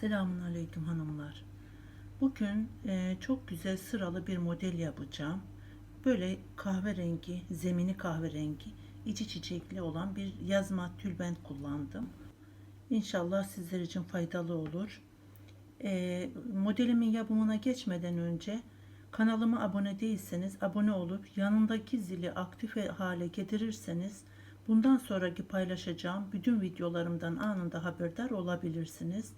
Selamun Aleyküm hanımlar. Bugün e, çok güzel sıralı bir model yapacağım. Böyle kahverengi, zemini kahverengi, içi çiçekli olan bir yazma tülbent kullandım. İnşallah sizler için faydalı olur. E, modelimin yapımına geçmeden önce kanalıma abone değilseniz abone olup yanındaki zili aktif hale getirirseniz bundan sonraki paylaşacağım bütün videolarımdan anında haberdar olabilirsiniz.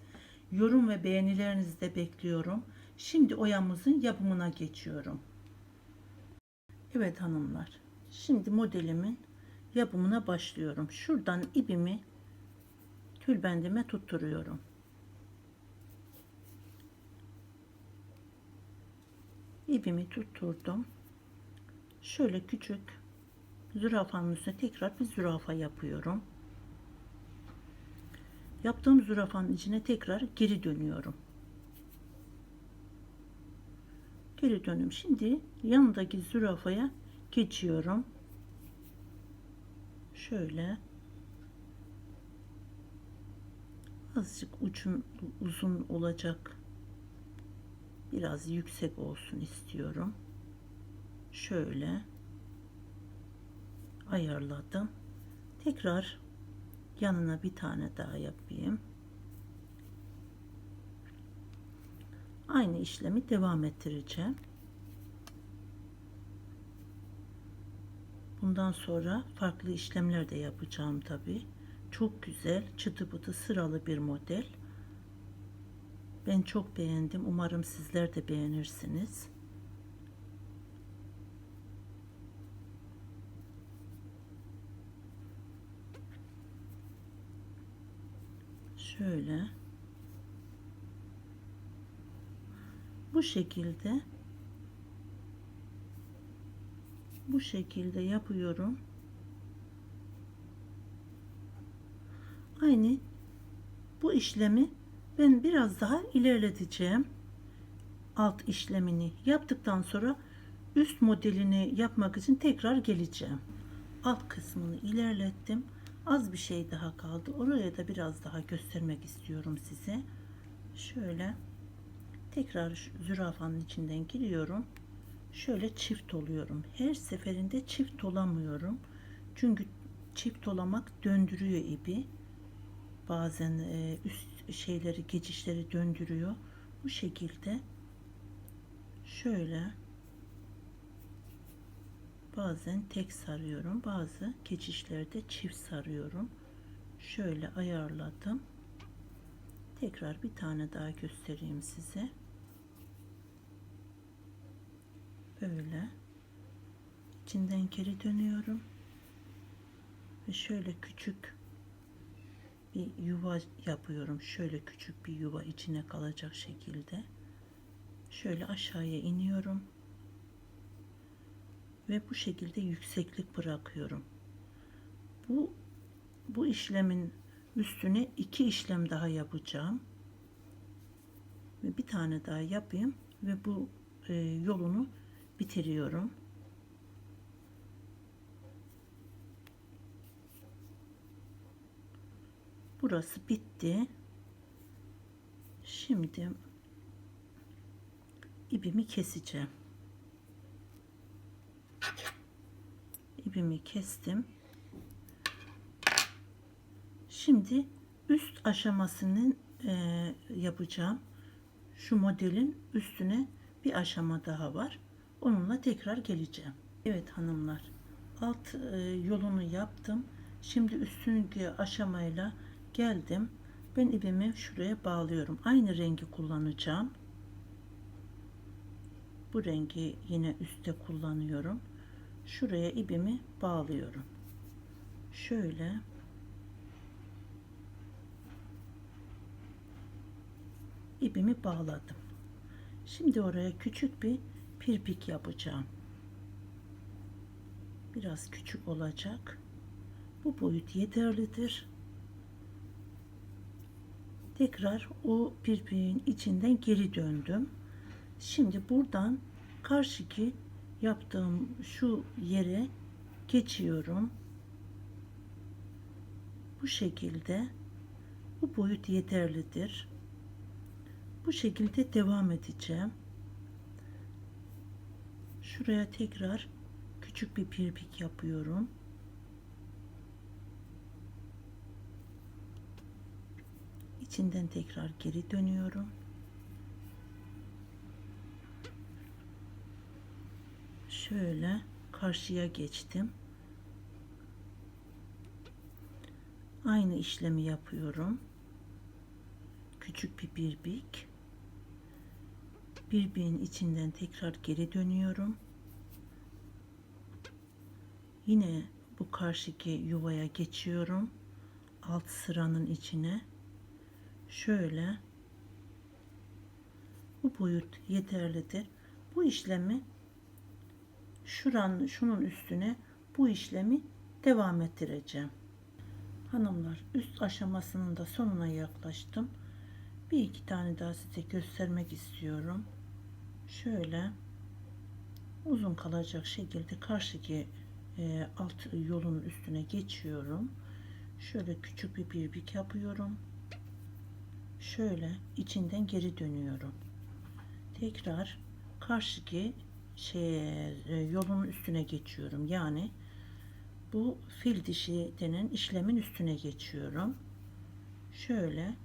Yorum ve beğenilerinizi de bekliyorum. Şimdi oyamızın yapımına geçiyorum. Evet hanımlar. Şimdi modelimin yapımına başlıyorum. Şuradan ipimi tülbendime tutturuyorum. İpimi tutturdum. Şöyle küçük zürafanın üstüne tekrar bir zürafa yapıyorum. Yaptığım zürafanın içine tekrar geri dönüyorum. Geri dönüm. Şimdi yanındaki zürafaya geçiyorum. Şöyle azıcık ucun uzun olacak. Biraz yüksek olsun istiyorum. Şöyle ayarladım. Tekrar yanına bir tane daha yapayım. Aynı işlemi devam ettireceğim. Bundan sonra farklı işlemler de yapacağım tabi. Çok güzel, çıtı pıtı sıralı bir model. Ben çok beğendim. Umarım sizler de beğenirsiniz. Şöyle. Bu şekilde. Bu şekilde yapıyorum. Aynı bu işlemi ben biraz daha ilerleteceğim. Alt işlemini yaptıktan sonra üst modelini yapmak için tekrar geleceğim. Alt kısmını ilerlettim Az bir şey daha kaldı. Oraya da biraz daha göstermek istiyorum size. Şöyle tekrar zürafanın içinden giriyorum. Şöyle çift oluyorum. Her seferinde çift olamıyorum. Çünkü çift olamak döndürüyor ipi. Bazen e, üst şeyleri, geçişleri döndürüyor. Bu şekilde şöyle bazen tek sarıyorum bazı geçişlerde çift sarıyorum. Şöyle ayarladım. Tekrar bir tane daha göstereyim size. Böyle. İçinden geri dönüyorum. Ve şöyle küçük bir yuva yapıyorum. Şöyle küçük bir yuva içine kalacak şekilde. Şöyle aşağıya iniyorum ve bu şekilde yükseklik bırakıyorum. Bu bu işlemin üstüne iki işlem daha yapacağım. Ve bir tane daha yapayım ve bu e, yolunu bitiriyorum. Burası bitti. Şimdi ipimi keseceğim. İpimi kestim. Şimdi üst aşamasını e, yapacağım. Şu modelin üstüne bir aşama daha var. Onunla tekrar geleceğim. Evet hanımlar. Alt e, yolunu yaptım. Şimdi üstünkü aşamayla geldim. Ben ipimi şuraya bağlıyorum. Aynı rengi kullanacağım. Bu rengi yine üstte kullanıyorum şuraya ipimi bağlıyorum. Şöyle ipimi bağladım. Şimdi oraya küçük bir pirpik yapacağım. Biraz küçük olacak. Bu boyut yeterlidir. Tekrar o pirpiğin içinden geri döndüm. Şimdi buradan karşıki yaptığım şu yere geçiyorum. Bu şekilde bu boyut yeterlidir. Bu şekilde devam edeceğim. Şuraya tekrar küçük bir pirpik yapıyorum. İçinden tekrar geri dönüyorum. Şöyle karşıya geçtim. Aynı işlemi yapıyorum. Küçük bir birbik. Birbiğin içinden tekrar geri dönüyorum. Yine bu karşıki yuvaya geçiyorum. Alt sıranın içine. Şöyle bu boyut yeterlidir. Bu işlemi şuran şunun üstüne bu işlemi devam ettireceğim. Hanımlar üst aşamasının da sonuna yaklaştım. Bir iki tane daha size göstermek istiyorum. Şöyle uzun kalacak şekilde karşıki e, alt yolun üstüne geçiyorum. Şöyle küçük bir birbik yapıyorum. Şöyle içinden geri dönüyorum. Tekrar karşıki şey yolun üstüne geçiyorum. Yani bu fil dişi denen işlemin üstüne geçiyorum. Şöyle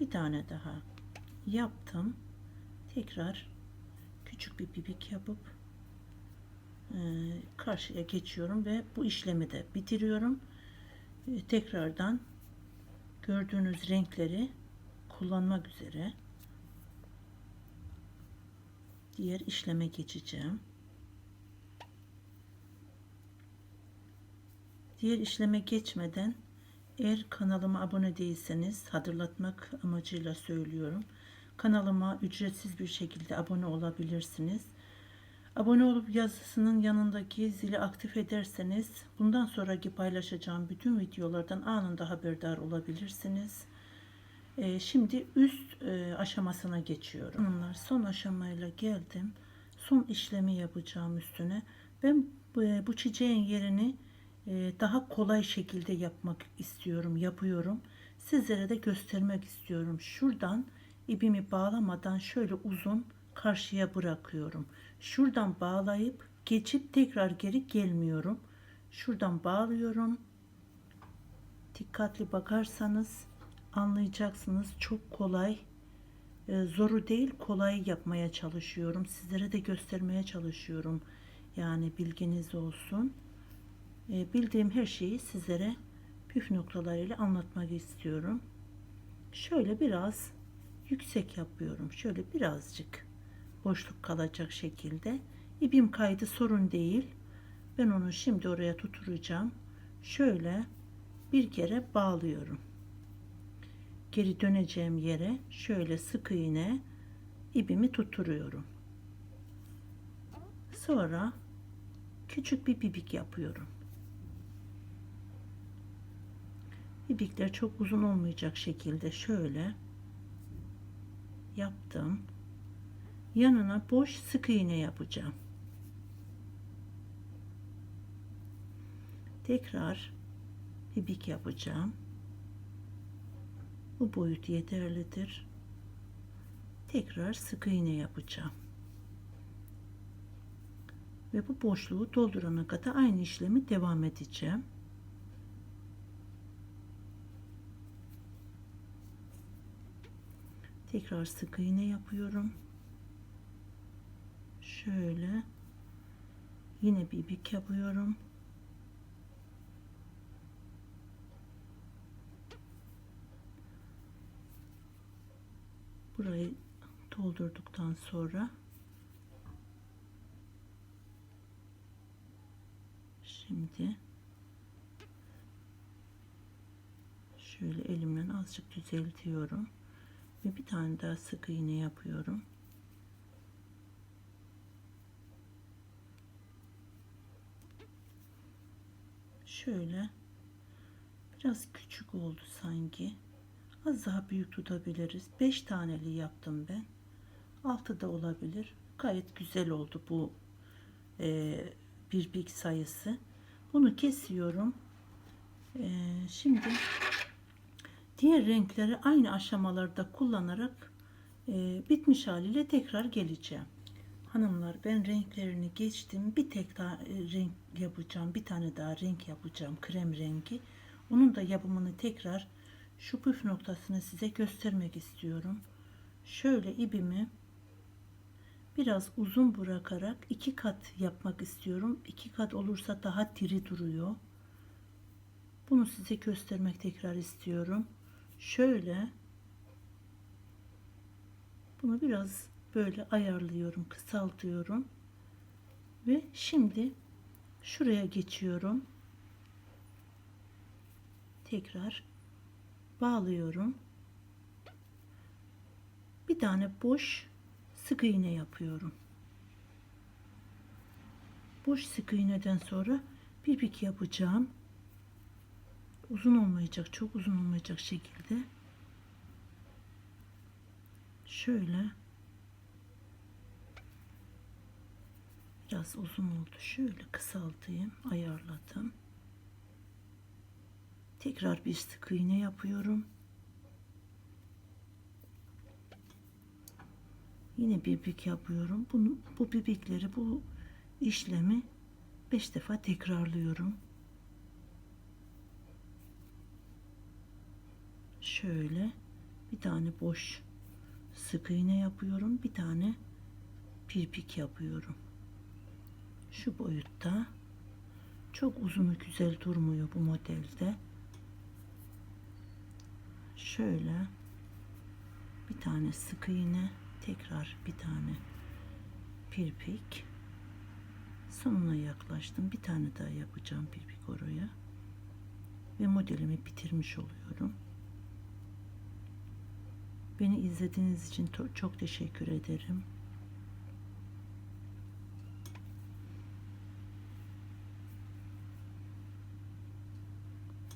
bir tane daha yaptım. Tekrar küçük bir bibik yapıp e, karşıya geçiyorum ve bu işlemi de bitiriyorum. E, tekrardan gördüğünüz renkleri kullanmak üzere diğer işleme geçeceğim. Diğer işleme geçmeden eğer kanalıma abone değilseniz hatırlatmak amacıyla söylüyorum. Kanalıma ücretsiz bir şekilde abone olabilirsiniz. Abone olup yazısının yanındaki zili aktif ederseniz bundan sonraki paylaşacağım bütün videolardan anında haberdar olabilirsiniz. Ee, şimdi üst e, aşamasına geçiyorum. Bunlar son aşamayla geldim. Son işlemi yapacağım üstüne. Ben bu, bu çiçeğin yerini e, daha kolay şekilde yapmak istiyorum, yapıyorum. Sizlere de göstermek istiyorum. Şuradan ipimi bağlamadan şöyle uzun karşıya bırakıyorum. Şuradan bağlayıp geçip tekrar geri gelmiyorum. Şuradan bağlıyorum. Dikkatli bakarsanız anlayacaksınız. Çok kolay. E, zoru değil kolay yapmaya çalışıyorum. Sizlere de göstermeye çalışıyorum. Yani bilginiz olsun. E, bildiğim her şeyi sizlere püf noktalarıyla anlatmak istiyorum. Şöyle biraz yüksek yapıyorum. Şöyle birazcık boşluk kalacak şekilde. İpim kaydı sorun değil. Ben onu şimdi oraya tuturacağım. Şöyle bir kere bağlıyorum. Geri döneceğim yere şöyle sık iğne ipimi tutturuyorum. Sonra küçük bir bibik yapıyorum. İpikler çok uzun olmayacak şekilde şöyle yaptım. Yanına boş sık iğne yapacağım. Tekrar ibik yapacağım. Bu boyut yeterlidir. Tekrar sık iğne yapacağım. Ve bu boşluğu doldurana kadar aynı işlemi devam edeceğim. Tekrar sık iğne yapıyorum. Şöyle yine bir ipik yapıyorum. Burayı doldurduktan sonra şimdi şöyle elimle azıcık düzeltiyorum ve bir tane daha sık iğne yapıyorum. Şöyle biraz küçük oldu sanki. Az daha büyük tutabiliriz. 5 taneli yaptım ben. 6 da olabilir. Gayet güzel oldu bu e, bir big sayısı. Bunu kesiyorum. E, şimdi diğer renkleri aynı aşamalarda kullanarak e, bitmiş haliyle tekrar geleceğim. Hanımlar ben renklerini geçtim. Bir tek daha e, renk yapacağım. Bir tane daha renk yapacağım. Krem rengi. Onun da yapımını tekrar şu püf noktasını size göstermek istiyorum. Şöyle ipimi biraz uzun bırakarak iki kat yapmak istiyorum. İki kat olursa daha diri duruyor. Bunu size göstermek tekrar istiyorum. Şöyle bunu biraz böyle ayarlıyorum, kısaltıyorum. Ve şimdi şuraya geçiyorum. Tekrar bağlıyorum. Bir tane boş sık iğne yapıyorum. Boş sık iğneden sonra bir pik yapacağım. Uzun olmayacak, çok uzun olmayacak şekilde. Şöyle biraz uzun oldu. Şöyle kısaltayım, ayarladım. Tekrar bir sık iğne yapıyorum. Yine bir bibik yapıyorum. Bunu, bu bibikleri, bu işlemi 5 defa tekrarlıyorum. Şöyle bir tane boş sık iğne yapıyorum. Bir tane pirpik yapıyorum. Şu boyutta. Çok uzunu güzel durmuyor bu modelde. Şöyle bir tane sık iğne, tekrar bir tane pirpik. Sonuna yaklaştım. Bir tane daha yapacağım pirpik oraya. Ve modelimi bitirmiş oluyorum. Beni izlediğiniz için çok teşekkür ederim.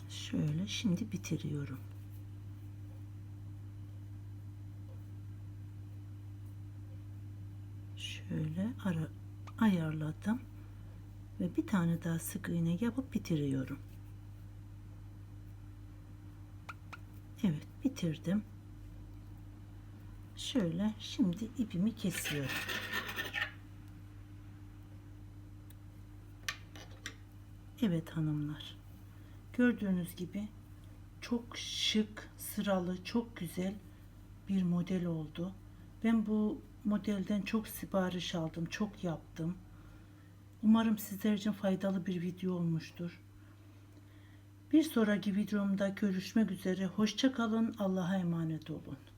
Şöyle şimdi bitiriyorum. Şöyle ara ayarladım ve bir tane daha sık iğne yapıp bitiriyorum. Evet bitirdim. Şöyle şimdi ipimi kesiyorum. Evet hanımlar. Gördüğünüz gibi çok şık, sıralı, çok güzel bir model oldu. Ben bu modelden çok sipariş aldım, çok yaptım. Umarım sizler için faydalı bir video olmuştur. Bir sonraki videomda görüşmek üzere. Hoşça kalın. Allah'a emanet olun.